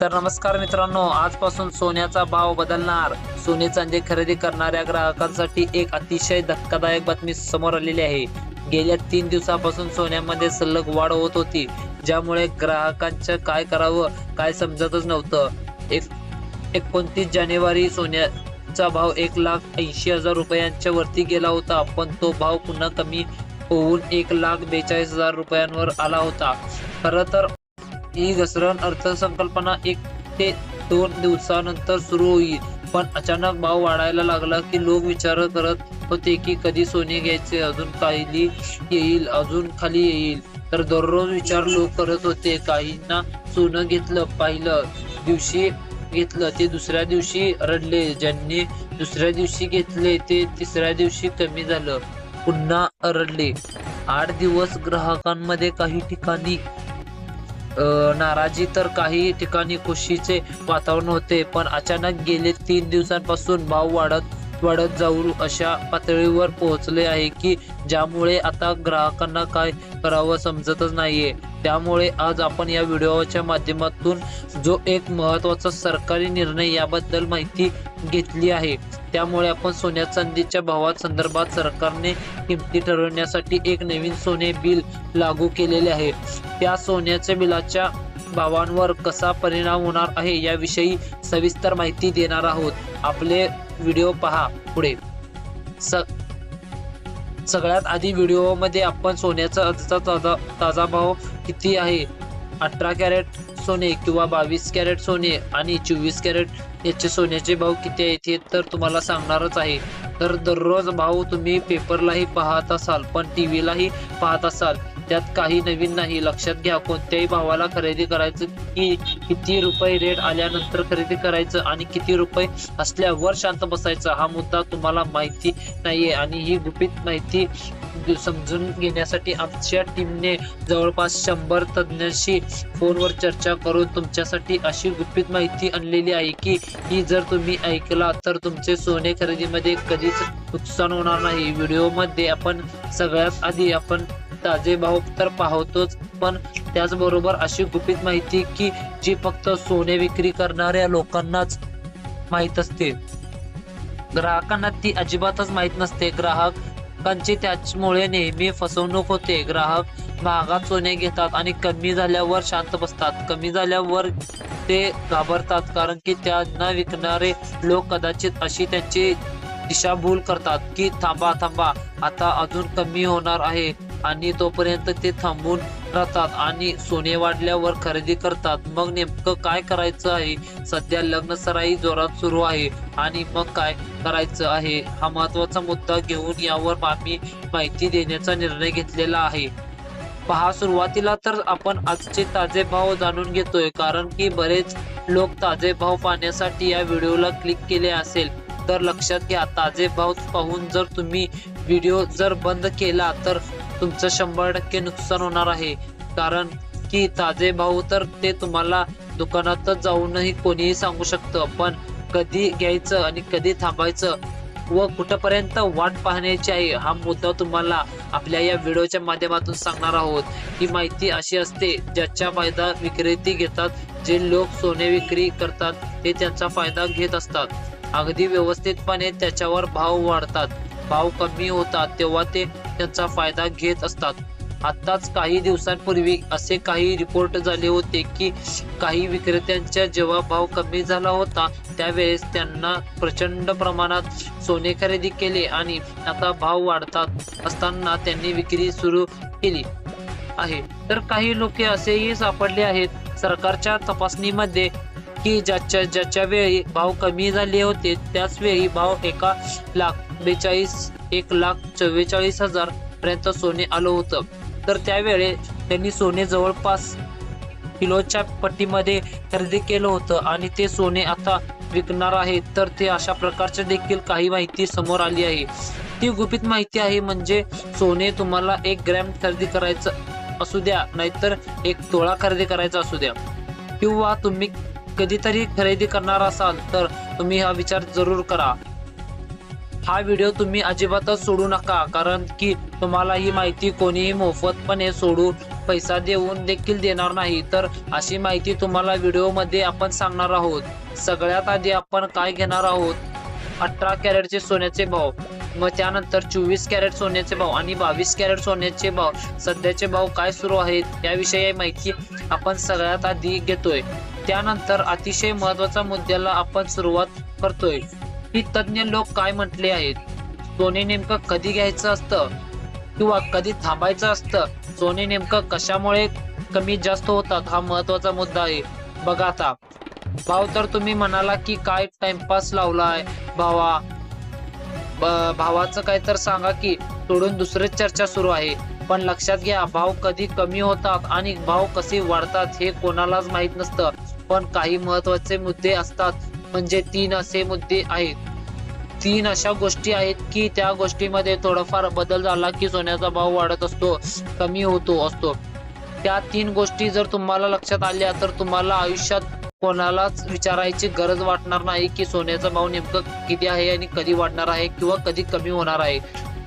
तर नमस्कार मित्रांनो आजपासून सोन्याचा भाव बदलणार. सोने चांदी खरेदी करणाऱ्या ग्राहकांसाठी एक अतिशय धक्कादायक बातमी समोर आलेली आहे. गेल्या तीन दिवसापासून सोन्यामध्ये सलग वाढ होत होती. ज्यामुळे ग्राहकांचं काय करावं काय समजतच नव्हतं. एक एकोणतीस जानेवारी सोन्याचा भाव एक लाख ऐंशी हजार रुपयांच्या वरती गेला होता पण तो भाव पुन्हा कमी होऊन एक लाख बेचाळीस हजार रुपयांवर आला होता. खरं तर ही घसरण अर्थसंकल्पना एक ते दोन दिवसानंतर सुरू होईल. पण अचानक भाव वाढायला लागला की लोक विचार करत होते की कधी सोने घ्यायचे अजून खाली येईल अजून खाली येईल. तर दररोज विचार लोक करत होते. काहींना सोनं घेतलं पाहिलं दिवशी घेतलं ते दुसऱ्या दिवशी रडले. ज्यांनी दुसऱ्या दिवशी घेतले ते तिसऱ्या दिवशी कमी झालं. पुन्हा रडले. आठ दिवस ग्राहकांमध्ये काही ठिकाणी नाराजी तर काही ठिकाणी खुशीचे वातावरण होते पण अचानक गेले तीन दिवसांपासून भाव वाढत वाढत जाऊ अशा पातळीवर पोहोचले आहे की ज्यामुळे आता ग्राहकांना काय करावं समजतच नाहीये. त्यामुळे आज आपण या व्हिडिओच्या माध्यमातून जो एक महत्त्वाचा सरकारी निर्णय याबद्दल माहिती घेतली आहे त्यामुळे आपण सोन्या चांदीच्या भावात संदर्भात सरकारने किमती ठरवण्यासाठी एक नवीन सोने बिल लागू केलेले आहे. या सोन्याच्या बिलाच्या भावांवर कसा परिणाम होणार आहे याविषयी सविस्तर माहिती देणार आहोत. आपले व्हिडिओ पहा पुढे. स सगळ्यात आधी व्हिडिओमध्ये आपण सोन्याचा आजचा ताजा ताजा भाव किती आहे? अठरा कॅरेट सोने किंवा बावीस कॅरेट सोने आणि चोवीस कॅरेट याचे सोन्याचे भाव किती आहेत हे तर तुम्हाला सांगणारच आहे. तर दररोज भाव तुम्ही पेपरलाही पाहत असाल पण टी व्हीलाही पाहत असाल. त्यात काही नवीन नाही. लक्षात घ्या कोणत्याही भावाला खरेदी करायचं की किती रुपये रेट आल्यानंतर खरेदी करायचं आणि किती रुपये असल्यावर शांत बसायचं हा मुद्दा तुम्हाला माहिती नाहीये. आणि ही गुपित माहिती समजून घेण्यासाठी आमच्या टीमने जवळपास शंभर तज्ज्ञांशी फोनवर चर्चा करून तुमच्यासाठी अशी गुपित माहिती आणलेली आहे की ही जर तुम्ही ऐकला तर तुमचे सोने खरेदीमध्ये कधीच नुकसान होणार नाही. व्हिडिओमध्ये आपण सगळ्यात आधी आपण ताजे भाव तर पाहतोच. पण त्याचबरोबर अशी गुपित माहिती की जी फक्त सोने विक्री करणाऱ्या लोकांनाच माहीत असते. ग्राहकांना ती अजिबातच माहीत नसते. ग्राहकांची त्याचमुळे नेहमी फसवणूक होते. ग्राहक महागात सोने घेतात आणि कमी झाल्यावर शांत बसतात. कमी झाल्यावर ते घाबरतात कारण की त्यांना विकणारे लोक कदाचित अशी त्यांची दिशाभूल करतात की थांबा थांबा आता अजून कमी होणार आहे. आणि तोपर्यंत ते थांबून राहतात आणि सोने वाढल्यावर खरेदी करतात. मग नेमकं काय करायचं आहे? सध्या लग्न सराई जोरात सुरू आहे. आणि मग काय करायचं आहे? हा महत्त्वाचा मुद्दा घेऊन यावर आम्ही माहिती देण्याचा निर्णय घेतलेला आहे. पहा सुरुवातीला तर आपण आजचे ताजे भाव जाणून घेतोय. कारण की बरेच लोक ताजे भाव पाहण्यासाठी या व्हिडिओला क्लिक केले असेल. तर लक्षात घ्या ताजे भाव पाहून जर तुम्ही व्हिडिओ जर बंद केला तर तुमचं शंभर टक्के नुकसान होणार आहे. कारण की ताजे भाव तर ते तुम्हाला दुकानातच जाऊनही कोणीही सांगू शकतं. पण कधी घ्यायचं आणि कधी थांबायचं व कुठपर्यंत वाट पाहण्याची आहे हा मुद्दा तुम्हाला आपल्या या व्हिडिओच्या माध्यमातून सांगणार आहोत. ही माहिती अशी असते ज्याचा फायदा विक्रेती घेतात जे लोक सोने विक्री करतात ते त्यांचा फायदा घेत असतात. अगदी व्यवस्थितपणे त्याच्यावर भाव वाढतात. भाव कमी होतात तेव्हा ते त्यांचा फायदा घेत असतात. आताच काही दिवसांपूर्वी असे काही रिपोर्ट झाले होते की काही विक्रेत्यांच्या जेव्हा भाव कमी झाला होता त्यावेळेस त्यांना प्रचंड प्रमाणात सोने खरेदी केले आणि आता भाव वाढतात असताना त्यांनी विक्री सुरू केली आहे. तर काही लोक असेही सापडले आहेत. सरकारच्या तपासणीमध्ये की ज्याच्या ज्याच्या वेळी भाव कमी झाले होते त्याच वेळी भाव एका लाख बेचाळीस एक लाख चव्वेचाळीस हजार पर्यंत सोने आलं होतं. तर त्यावेळी त्यांनी सोने जवळपास किलोच्या पट्टीमध्ये खरेदी केलं होतं आणि ते सोने आता विकणार आहे तर ते अशा प्रकारच्या देखील काही माहिती समोर आली आहे. ती गुपित माहिती आहे म्हणजे सोने तुम्हाला एक ग्रॅम खरेदी करायचं असू द्या नाहीतर एक तोळा खरेदी करायचा असू द्या. किंवा तुम्ही कधीतरी खरेदी करणार असाल तर तुम्ही हा विचार जरूर करा. हा व्हिडिओ तुम्ही अजिबातच सोडू नका कारण की तुम्हाला ही माहिती कोणीही मोफतपणे सोडून पैसा देऊन देखील देणार नाही. तर अशी माहिती तुम्हाला व्हिडिओमध्ये आपण सांगणार आहोत. सगळ्यात आधी आपण काय घेणार आहोत? अठरा कॅरेटचे सोन्याचे भाव. मग त्यानंतर चोवीस कॅरेट सोन्याचे भाव आणि बावीस कॅरेट सोन्याचे भाव. सध्याचे भाव काय सुरू आहेत याविषयी माहिती आपण सगळ्यात आधी घेतोय. त्यानंतर अतिशय महत्त्वाच्या मुद्द्याला आपण सुरुवात करतोय. की तज्ञ लोक काय म्हटले आहेत? सोने नेमकं कधी घ्यायचं असतं? किंवा कधी थांबायचं असतं? सोने नेमकं कशामुळे कमी जास्त होतात? हा महत्त्वाचा मुद्दा आहे. बघा आता. भाव तर तुम्ही म्हणाला की काय टाइमपास लावलाय भावा भावाचं काय तर सांगा की सोडून दुसरीच चर्चा सुरू आहे. पण लक्षात घ्या भाव कधी कमी होतात आणि भाव कसे वाढतात हे कोणालाच माहीत नसतं. पण काही महत्त्वाचे मुद्दे असतात. म्हणजे तीन असे मुद्दे आहेत. तीन अशा गोष्टी आहेत की त्या गोष्टीमध्ये थोडाफार बदल झाला की सोन्याचा भाव वाढत असतो कमी होतो असतो. त्या तीन गोष्टी जर तुम्हाला लक्षात आल्या तर तुम्हाला आयुष्यात कोणालाच विचारायची गरज वाटणार नाही की सोन्याचा भाव नेमकं किती आहे आणि कधी वाढणार आहे किंवा कधी कमी होणार आहे.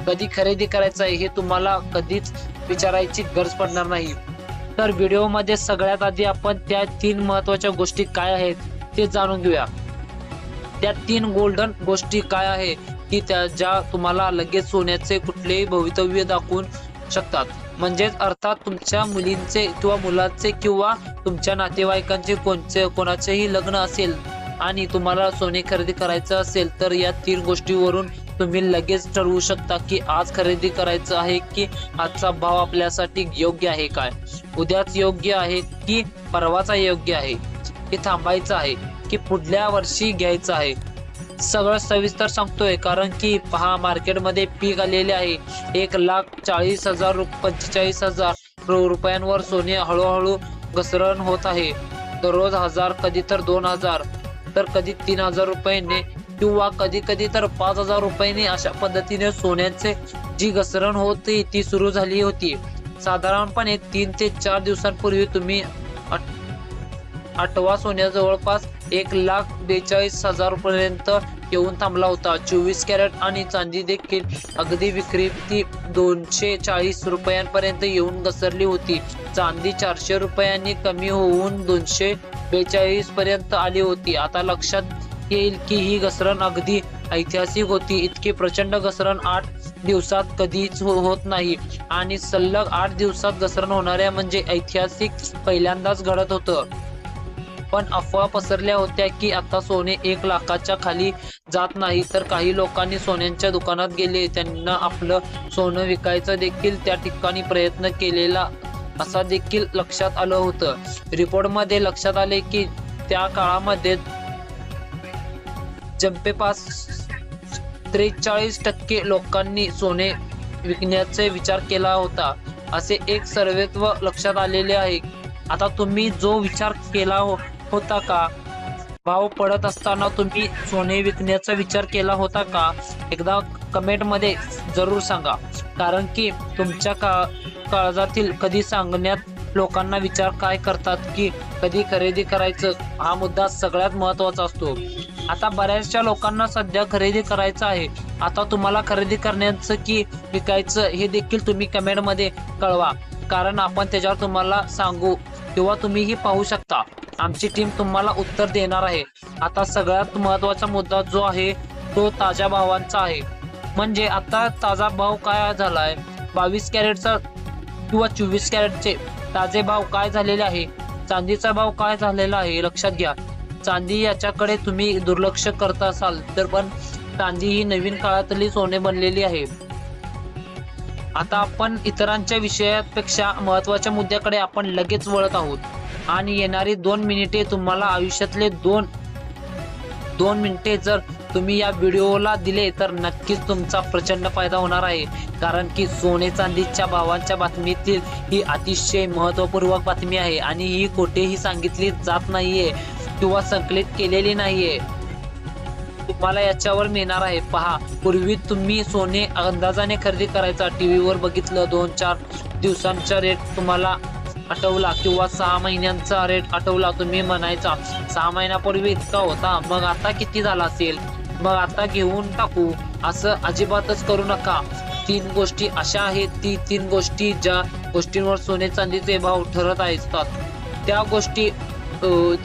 कधी खरेदी करायचं आहे हे तुम्हाला कधीच विचारायची गरज पडणार नाही. तर व्हिडिओमध्ये सगळ्यात आधी आपण त्या तीन महत्त्वाच्या गोष्टी काय आहेत ते जाणून घेऊया. त्या तीन गोल्डन गोष्टी काय आहे की त्या ज्या तुम्हाला लगेच सोन्याचे कुठलेही भवितव्य दाखवून शकतात. म्हणजेच अर्थात तुमच्या मुलींचे किंवा मुलाचे किंवा तुमच्या नातेवाईकांचे कोणचे कोणाचेही लग्न असेल आणि तुम्हाला सोने खरेदी करायचं असेल तर या तीन गोष्टीवरून तुम्ही लगेच ठरवू शकता की आज खरेदी करायचं आहे की आजचा भाव आपल्यासाठी योग्य आहे काय. उद्याच योग्य आहे की परवाचा योग्य आहे. की थांबायचं आहे की पुढल्या वर्षी घ्यायचं आहे. सगळं सविस्तर सांगतोय कारण की पहा मार्केटमध्ये पीक आलेले आहे. एक लाख चाळीस हजार पंचेचाळीस हजार रुपयांवर सोने हळूहळू घसरण होत आहे. दररोज हजार कधी तर दोन हजार तर कधी तीन हजार रुपयांनी किंवा कधी कधी तर पाच हजार रुपयाने अशा पद्धतीने सोन्याचे जी घसरण होती ती सुरू झाली होती. साधारणपणे तीन ते चार दिवसांपूर्वी तुम्ही आठवा सोन्या जवळपास एक लाख बेचाळीस हजार पर्यंत येऊन थांबला होता. चोवीस कॅरेट आणि चांदी देखील अगदी विक्री दोनशे चाळीस रुपयांपर्यंत येऊन घसरली होती. चांदी चारशे रुपयांनी कमी होऊन दोनशे बेचाळीस पर्यंत आली होती. आता लक्षात येईल की ही घसरण अगदी ऐतिहासिक होती. इतकी प्रचंड घसरण आठ दिवसात कधीच हो- होत नाही. आणि सलग आठ दिवसात घसरण होणाऱ्या म्हणजे ऐतिहासिक पहिल्यांदाच घडत होतं. पण अफवा पसरल्या होत्या की आता सोने एक लाखाच्या खाली जात नाही. तर काही लोकांनी सोन्यांच्या दुकानात गेले. त्यांना आपलं सोनं विकायचं देखील त्या ठिकाणी प्रयत्न केलेला असा देखील लक्षात आलं होतं. रिपोर्टमध्ये लक्षात आले की त्या काळामध्ये जंपेपास त्रेचाळीस टक्के लोकांनी सोने विकण्याचा विचार केला होता. असे एक सर्वेत्व लक्षात आलेले आहे. आता तुम्ही जो विचार केला हो- होता का? भाव पडत असताना तुम्ही सोने विकण्याचा विचार केला होता का? एकदा कमेंटमध्ये जरूर सांगा. कारण की तुमच्या का काळजातील कधी सांगण्यात लोकांना विचार काय करतात की कधी खरेदी करायचं हा मुद्दा सगळ्यात महत्त्वाचा असतो. आता बऱ्याचशा लोकांना सध्या खरेदी करायचं आहे. आता तुम्हाला खरेदी करण्याचं की विकायचं हे देखील तुम्ही कमेंटमध्ये कळवा. कारण आपण त्याच्यावर तुम्हाला सांगू किंवा तुम्हीही पाहू शकता. आमची टीम तुम्हाला उत्तर देणार आहे. आता सगळ्यात महत्त्वाचा मुद्दा जो आहे तो ताज्या भावांचा आहे. म्हणजे आता ताजा भाव काय झालाय? बावीस कॅरेटचा किंवा चोवीस कॅरेटचे ताजे भाव काय झालेले आहे? चांदीचा भाव काय झालेला आहे? लक्षात घ्या. चांदी याच्याकडे तुम्ही दुर्लक्ष करत असाल तर पण चांदी ही नवीन काळातली सोने बनलेली आहे. आता आपण इतरांच्या विषयापेक्षा महत्त्वाच्या मुद्द्याकडे आपण लगेच वळत आहोत. आणि येणारी दोन मिनिटे तुम्हाला आयुष्यातले दोन दोन मिनिटे जर तुम्ही या व्हिडिओला दिले तर नक्कीच तुमचा प्रचंड फायदा होणार आहे. कारण की सोने चांदीच्या भावांच्या बातमीतील ही अतिशय महत्वपूर्वक बातमी आहे आणि ही कुठेही सांगितली जात नाहीये किंवा संकलित केलेली नाहीये. तुम्हाला याच्यावर मिळणार आहे. पहा पूर्वी तुम्ही सोने अंदाजाने खरेदी करायचा. टीव्हीवर बघितलं दोन चार दिवसांचा रेट तुम्हाला आठवला किंवा सहा महिन्यांचा रेट आठवला तुम्ही म्हणायचा. सहा महिन्यापूर्वी इतका होता. मग आता किती झाला असेल? मग आता घेऊन टाकू. असं अजिबातच करू नका. तीन गोष्टी अशा आहेत ती तीन गोष्टी ज्या गोष्टींवर सोने चांदीचे भाव ठरत असतात. त्या गोष्टी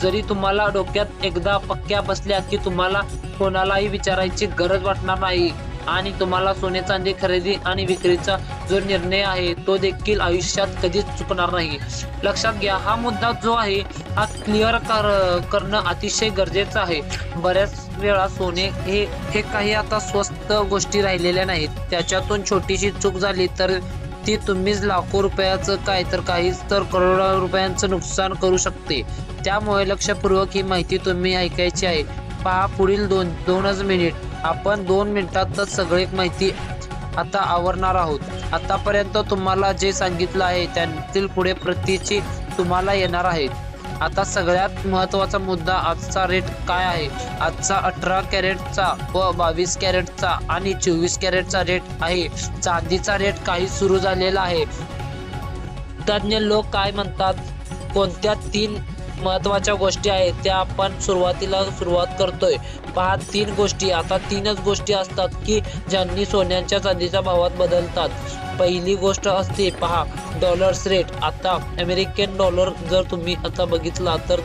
जरी तुम्हाला डोक्यात एकदा पक्क्या बसल्या की तुम्हाला कोणालाही विचारायची गरज वाटणार नाही. आणि तुम्हाला सोने चांदी खरेदी आणि विक्रीचा जो निर्णय आहे तो देखील आयुष्यात कधीच चुकणार नाही. लक्षात घ्या हा मुद्दा जो आहे हा क्लिअर कर करणं अतिशय गरजेचं आहे. बऱ्याच वेळा सोने हे हे काही आता स्वस्त गोष्टी राहिलेल्या नाहीत. त्याच्यातून छोटीशी चूक झाली तर ती तुम्हीच लाखो रुपयाचं काय तर काहीच तर करोडो रुपयांचं नुकसान करू शकते. त्यामुळे लक्षपूर्वक ही माहिती तुम्ही ऐकायची आहे. पहा पुढील दोन दोनच मिनिट आपण दोन मिनिटातच सगळी माहिती आता आवरणार आहोत. आतापर्यंत तुम्हाला जे सांगितलं आहे त्यातील पुढे प्रतीची तुम्हाला येणार आहेत. आता सगळ्यात महत्त्वाचा मुद्दा आजचा रेट काय आहे? आजचा अठरा कॅरेटचा व बावीस कॅरेटचा आणि चोवीस कॅरेटचा रेट आहे. चांदीचा रेट काही सुरू झालेला आहे. तज्ज्ञ लोक काय म्हणतात? कोणत्या तीन महत्त्वाच्या गोष्टी आहेत त्या आपण सुरुवातीला सुरुवात करतोय. पहा तीन गोष्टी. आता तीनच गोष्टी असतात की ज्यांनी सोन्याच्या चांदीच्या भावात बदलतात. पहिली गोष्ट असते पहा डॉलर्स रेट. आता अमेरिकन डॉलर जर तुम्ही आता बघितला तर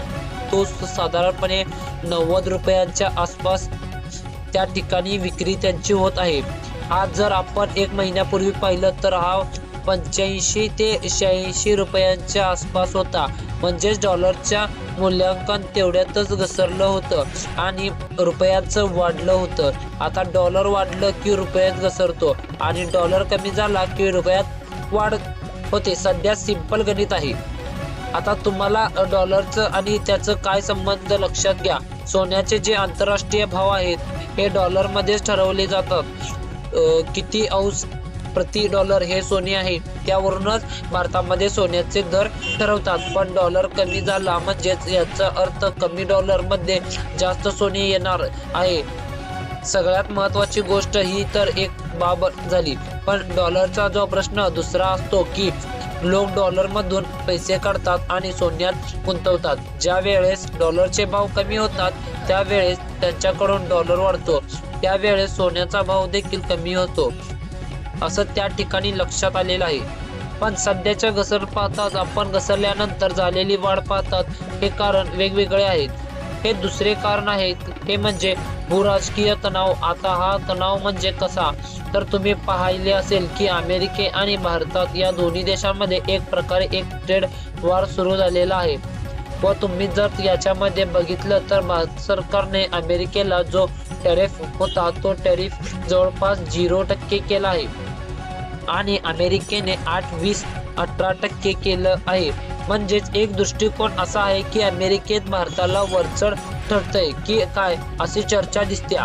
तो साधारणपणे नव्वद रुपयांच्या आसपास त्या ठिकाणी विक्री त्यांची होत आहे. आज जर आपण एक महिन्यापूर्वी पाहिलं तर हा पंच्याऐंशी ते शहाऐंशी रुपयांच्या आसपास होता. म्हणजेच डॉलरच्या मूल्यांकन तेवढ्यातच घसरलं होतं आणि रुपयाचं वाढलं होतं. आता डॉलर वाढलं की रुपयात घसरतो आणि डॉलर कमी झाला की रुपयात वाढ होते. सध्या सिंपल गणित आहे. आता तुम्हाला डॉलरचं आणि त्याचं काय संबंध लक्षात घ्या. सोन्याचे जे आंतरराष्ट्रीय भाव आहेत हे डॉलरमध्येच ठरवले जातात. किती अंश प्रति डॉलर हे सोने आहे. त्यावरूनच भारतामध्ये सोन्याचे दर ठरवतात. पण डॉलर कमी झाला म्हणजेच याचा अर्थ कमी डॉलरमध्ये जास्त सोने येणार आहे. सगळ्यात महत्वाची गोष्ट ही तर एक बाब झाली. पण डॉलरचा जो प्रश्न दुसरा असतो की लोक डॉलरमधून पैसे काढतात आणि सोन्यात गुंतवतात. ज्या वेळेस डॉलरचे भाव कमी होतात त्यावेळेस त्यांच्याकडून डॉलर वाढतो. त्यावेळेस सोन्याचा भाव देखील कमी होतो. असं त्या ठिकाणी लक्षात आलेलं आहे. पण सध्याच्या घसर पाहताच आपण घसरल्यानंतर झालेली वाढ पाहतात हे कारण वेगवेगळे आहेत. हे दुसरे कारण आहे हे म्हणजे भूराजकीय तणाव. आता हा तणाव म्हणजे कसा? तर तुम्ही पाहिले असेल की अमेरिके आणि भारतात या दोन्ही देशांमध्ये एक प्रकारे एक ट्रेड वार सुरू झालेला आहे. व तुम्ही जर याच्यामध्ये बघितलं तर भारत सरकारने अमेरिकेला जो टॅरिफ होता तो टॅरिफ जवळपास झिरो टक्के केला आहे. आणि अमेरिकेने आठ वीस अठरा टक्के केलं आहे. म्हणजेच एक दृष्टिकोन असा आहे की अमेरिकेत भारताला वरचढ ठरतंय की काय अशी चर्चा दिसते.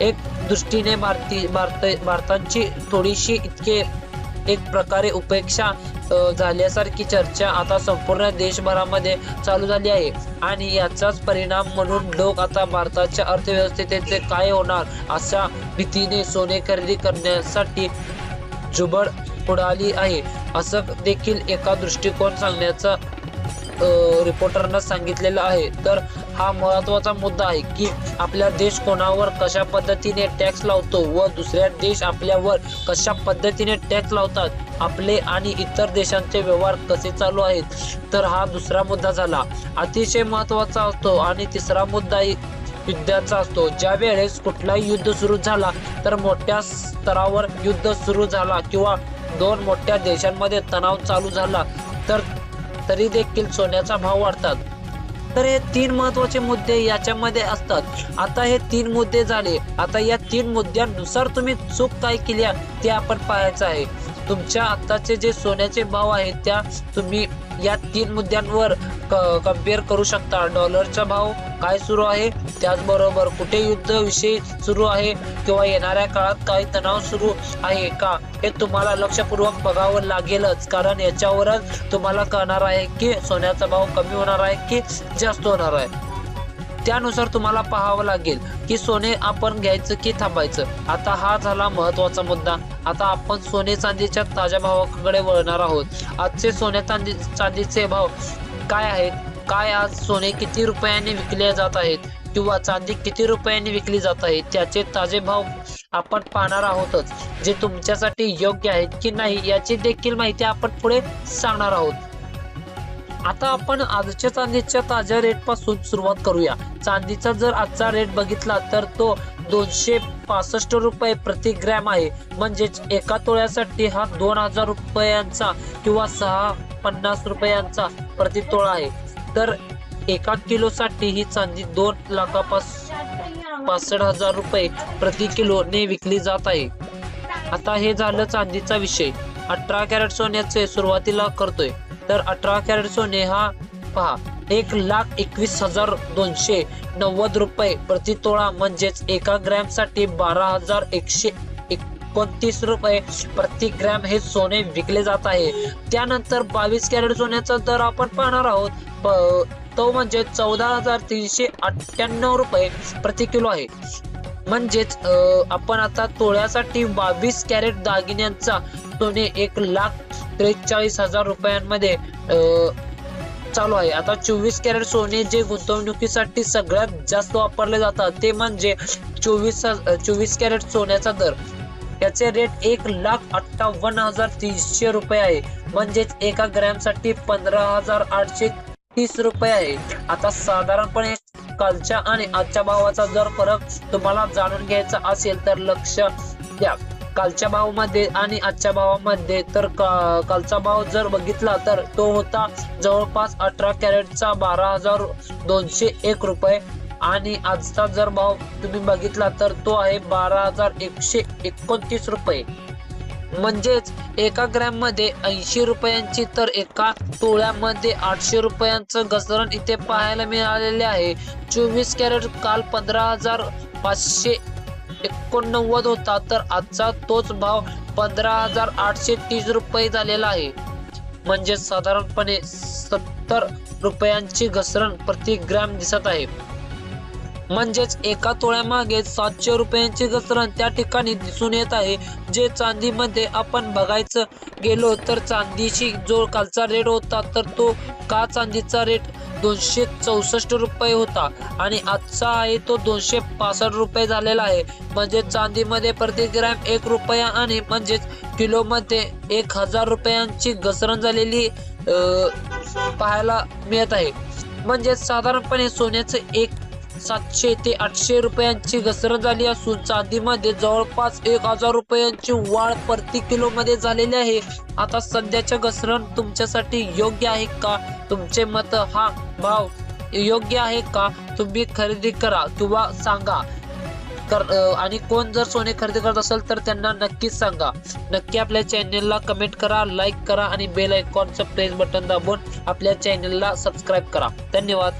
एक दृष्टीने भारती भारत भारताची थोडीशी इतके एक प्रकारे उपेक्षा झाल्यासारखी चर्चा आता संपूर्ण देशभरामध्ये चालू झाली आहे. आणि याचाच परिणाम म्हणून लोक आता भारताच्या अर्थव्यवस्थेचे काय होणार अशा भीतीने सोने खरेदी करण्यासाठी जुबड उडाली आहे. असं देखील एका दृष्टिकोन सांगण्याचा रिपोर्टरनं सांगितलेलं आहे. तर हा महत्त्वाचा मुद्दा आहे की आपला देश कोणावर कशा पद्धतीने टॅक्स लावतो व दुसऱ्या देश आपल्यावर कशा पद्धतीने टॅक्स लावतात आपले आणि इतर देशांचे व्यवहार कसे चालू आहेत. तर हा दुसरा मुद्दा झाला. अतिशय महत्त्वाचा असतो. आणि तिसरा मुद्दा युद्धाचा असतो. ज्या वेळेस कुठलाही युद्ध सुरू झाला तर मोठ्या स्तरावर युद्ध सुरू झाला किंवा दोन मोठ्या देशांमध्ये तणाव चालू झाला तर तरी देखील सोन्याचा भाव वाढतात. तर हे तीन महत्त्वाचे मुद्दे याच्यामध्ये असतात. आता हे तीन मुद्दे झाले. आता या तीन मुद्द्यांनुसार तुम्ही चूक काय केल्या ते आपण पाहायचं आहे. तुमच्या आत्ताचे जे सोन्याचे भाव आहेत त्या तुम्ही या तीन मुद्द्यांवर कंपेअर करू शकता. डॉलरचा भाव काय सुरू आहे? त्याचबरोबर कुठे युद्ध विषय सुरू आहे किंवा येणाऱ्या काळात काही तणाव सुरू आहे का हे तुम्हाला लक्षपूर्वक बघावं लागेलच. कारण याच्यावरच तुम्हाला कळणार आहे की सोन्याचा भाव कमी होणार आहे की जास्त होणार आहे. त्यानुसार तुम्हाला पाहावं लागेल की सोने आपण घ्यायचं की थांबायचं. आता हा झाला महत्त्वाचा मुद्दा. आता आपण सोने चांदीच्या ताज्या भावाकडे वळणार आहोत. आजचे सोने चांदी चांदीचे भाव काय आहेत? काय आज सोने किती रुपयांनी विकले जात आहेत? किंवा चांदी किती रुपयांनी विकली जात आहे त्याचे ताजे भाव आपण पाहणार आहोतच. जे तुमच्यासाठी योग्य आहेत की नाही याची देखील माहिती आपण पुढे सांगणार आहोत. आता आपण आजच्या चांदीच्या ताज्या रेटपासून सुरुवात करूया. चांदीचा जर आजचा रेट बघितला तर तो दोनशे पासष्ट रुपये प्रति ग्रॅम आहे. म्हणजेच एका तोळ्यासाठी हा दोन हजार रुपयांचा किंवा सहा पन्नास रुपयांचा प्रति तोळा आहे. तर एका किलोसाठी ही चांदी दोन लाखापासून पासष्ट हजार रुपये प्रति किलोने विकली जात आहे. आता हे झालं चांदीचा विषय. अठरा कॅरेट सोन्याचे सुरुवातीला करतोय. तर अठरा कॅरेट सोने हा पहा एक लाख एकवीस हजार दोनशे नव्वद रुपये प्रति तोळा म्हणजेच एका ग्रॅमसाठी बारा हजार एकशे एकोणतीस रुपये प्रति ग्रॅम हे सोने विकले जात आहे. त्यानंतर बावीस कॅरेट सोन्याचा दर आपण पाहणार आहोत. तो म्हणजे चौदा हजार तीनशे अठ्ठ्याण्णव रुपये प्रति किलो आहे. म्हणजेच आपण आता तोळ्यासाठी बावीस कॅरेट दागिन्यांचा सोने एक लाख त्रेचाळीस हजार रुपयांमध्ये चालू आहे. आता चोवीस कॅरेट सोने जे गुंतवणुकीसाठी सगळ्यात जास्त वापरले जातात ते म्हणजे चोवीस चोवीस कॅरेट सोन्याचा दर. याचे रेट एक लाख अठ्ठावन्न हजार तीनशे रुपये आहे. म्हणजेच एका ग्रॅमसाठी पंधरा हजार आठशे तीस रुपये आहे. आता साधारणपणे कालच्या आणि आजच्या भावाचा जर फरक तुम्हाला जाणून घ्यायचा असेल तर लक्ष द्या. कालच्या भावामध्ये आणि आजच्या भावामध्ये तर कालचा भाव जर बघितला तर तो होता जवळपास अठरा कॅरेटचा बारा हजार दोनशे एक रुपये. आणि आजचा जर भाव तुम्ही बघितला तर तो आहे बारा हजार एकशे एकोणतीस रुपये. म्हणजेच एका ग्रॅममध्ये ऐंशी रुपयांची तर एका तोळ्यामध्ये आठशे रुपयांचं घसरण इथे पाहायला मिळालेले आहे. चोवीस कॅरेट काल पंधरा हजार पाचशे एकोणनव्वद होता तर आजचा तोच भाव पंधरा हजार आठशे तीस रुपये झालेला आहे. म्हणजे साधारणपणे सत्तर रुपयांची घसरण प्रति ग्रॅम दिसत आहे. म्हणजेच एका तोळ्यामागे सातशे रुपयांची घसरण त्या ठिकाणी दिसून येत आहे. जे चांदीमध्ये आपण बघायचं गेलो तर चांदीची जो कालचा रेट होता तर तो का चांदीचा रेट दोनशे चौसष्ट रुपये होता आणि आजचा आहे तो दोनशे पासष्ट रुपये झालेला आहे. म्हणजे चांदीमध्ये प्रति ग्रॅम एक रुपया आणि म्हणजेच किलोमध्ये एक हजार रुपयांची घसरण झालेली पाहायला मिळत आहे. म्हणजेच साधारणपणे सोन्याचं एक सातशे ते आठशे रुपयांची घसरण झाली असून चांदीमध्ये जवळपास एक हजार रुपयांची वाढ प्रति किलो मध्ये झालेली आहे. आता सध्याच्या घसरण तुमच्यासाठी योग्य आहे का? तुमचे मत हा भाव योग्य आहे का? तुम्ही खरेदी करा किंवा सांगा. कर आणि कोण जर सोने खरेदी करत असेल तर त्यांना नक्कीच सांगा. नक्की आपल्या चॅनेलला कमेंट करा लाईक करा आणि बेल आयकॉनचं प्रेस बटन दाबून आपल्या चॅनेलला सबस्क्राईब करा. धन्यवाद.